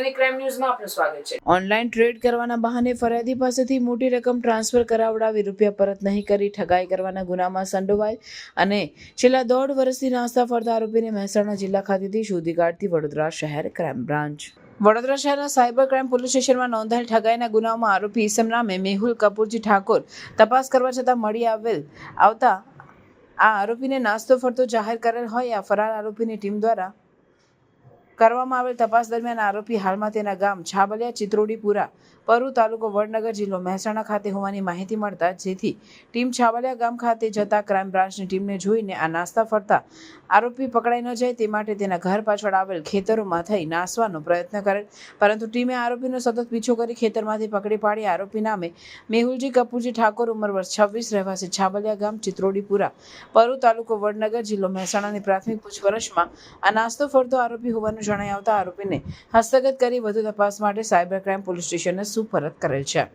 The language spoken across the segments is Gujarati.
સની ક્રાઇમ ન્યૂઝમાં આપનું સ્વાગત છે. ઓનલાઈન ટ્રેડ કરવાના બહાને ફરિયાદી પાસેથી મોટી રકમ ટ્રાન્સફર કરાવડાવી રૂપિયા પરત નહીં કરી, ઠગાઈ કરવાના ગુનામાં સંડોવાય અને છેલ્લા દોઢ વર્ષથી નાસ્તા ફરતા આરોપીને મહેસાણા જિલ્લા ખાતેથી શોધી કાઢતી વડોદરા શહેર ક્રાઇમ બ્રાન્ચ વડોદરા શહેરના સાયબર ક્રાઇમ પોલીસ સ્ટેશનમાં નોંધાયેલ ઠગાઈના ગુનામાં આરોપી ઈસમ નામે મેહુલ કપૂરજી ઠાકોર તપાસ કરવા છતાં મળી આવેલ આવતા આ આરોપીને નાસ્તો ફરતો જાહેર કરેલ હોય આ ફરાર આરોપીની ટીમ દ્વારા કરવામાં આવેલ તપાસ દરમિયાન આરોપી હાલમાં તેના ગામ છાબલિયા ચિત્રોડીપુરા પરુ તાલુકો વડનગર જિલ્લો મહેસાણા ખાતે હોવાની માહિતી મળતા જેથી ટીમ છાબલિયા ગામ ખાતે જતા ક્રાઇમ બ્રાન્ચની ટીમને જોઈને આ નાસ્તા ફરતા. આરોપી પકડાઈ ન જાય તે માટે તેના ઘર પાછળ આવેલ ખેતરોમાં થઈ નાસવાનો પ્રયત્ન કરેલ. પરંતુ ટીમે આરોપીનો સતત પીછો કરી ખેતરમાંથી પકડી પાડી. આરોપી નામે મેહુલજી કપૂરજી ઠાકોર, ઉંમર વર્ષ છવ્વીસ, રહેવાસી છાબલિયા ગામ ચિત્રોડીપુરા પરુ તાલુકો વડનગર જિલ્લો મહેસાણાની પ્રાથમિક પૂછપરછમાં આ નાસ્તો ફરતો આરોપી હોવાનું જણાઈ આવતા આરોપીને હસ્તગત કરી વધુ તપાસ માટે સાયબર ક્રાઇમ પોલીસ સ્ટેશનને સુપરત કરેલ છે.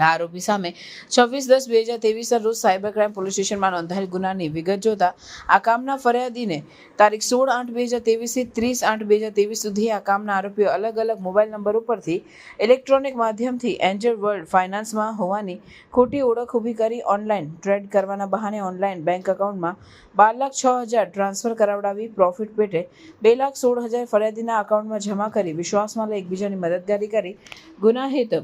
આરોપી સામે છવ્વીસ દસ બે હજાર તેવીસના રોજ સાયબર ક્રાઇમ પોલીસ સ્ટેશનમાં નોંધાયેલ ગુનાની વિગત જોતા આ કામના ફરિયાદીને તારીખ સોળ આઠ બે હજાર તેવીસથી ત્રીસ આઠ બે હજાર તેવીસ સુધી આ કામના આરોપીઓ અલગ અલગ મોબાઈલ નંબર ઉપરથી ઇલેક્ટ્રોનિક માધ્યમથી એન્જલ વર્લ્ડ ફાઇનાન્સમાં હોવાની ખોટી ઓળખ ઊભી કરી ઓનલાઈન ટ્રેડ કરવાના બહાને ઓનલાઈન બેંક એકાઉન્ટમાં બાર લાખ છ હજાર ટ્રાન્સફર કરાવડાવી પ્રોફિટ પેટે બે લાખ સોળ હજાર ફરિયાદીના અકાઉન્ટમાં જમા કરી વિશ્વાસમાં લઈ એકબીજાની મદદગારી કરી ગુનાહિત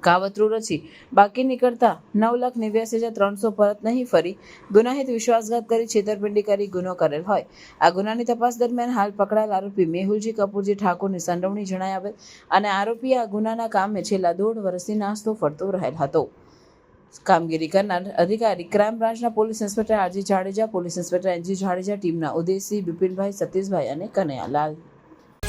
કાવતરું રચી. બાકી નીકળતા નવ લાખ નેવ્યાસી હજાર ત્રણસો પરત નહીં ફરી. ગુનાહિત વિશ્વાસઘાત કરી છેતરપિંડી કરી ગુનો કરેલ હોય. આ ગુનાની તપાસ દરમિયાન હાલ પકડાયેલ આરોપી મેહુલજી કપૂરજી ઠાકોરની સંડવણી જણાય આવેલ અને આરોપી આ ગુનાના કામે છેલ્લા દોઢ વર્ષથી નાસ્તો ફરતો રહેલ હતો. કામગીરી કરનાર અધિકારી ક્રાઇમ બ્રાન્ચના police inspector RG Jadeja, police inspector NG Jadeja, ટીમના ઉદયસિંહ બિપિનભાઈ સતીશભાઈ અને કનૈયાલાલ.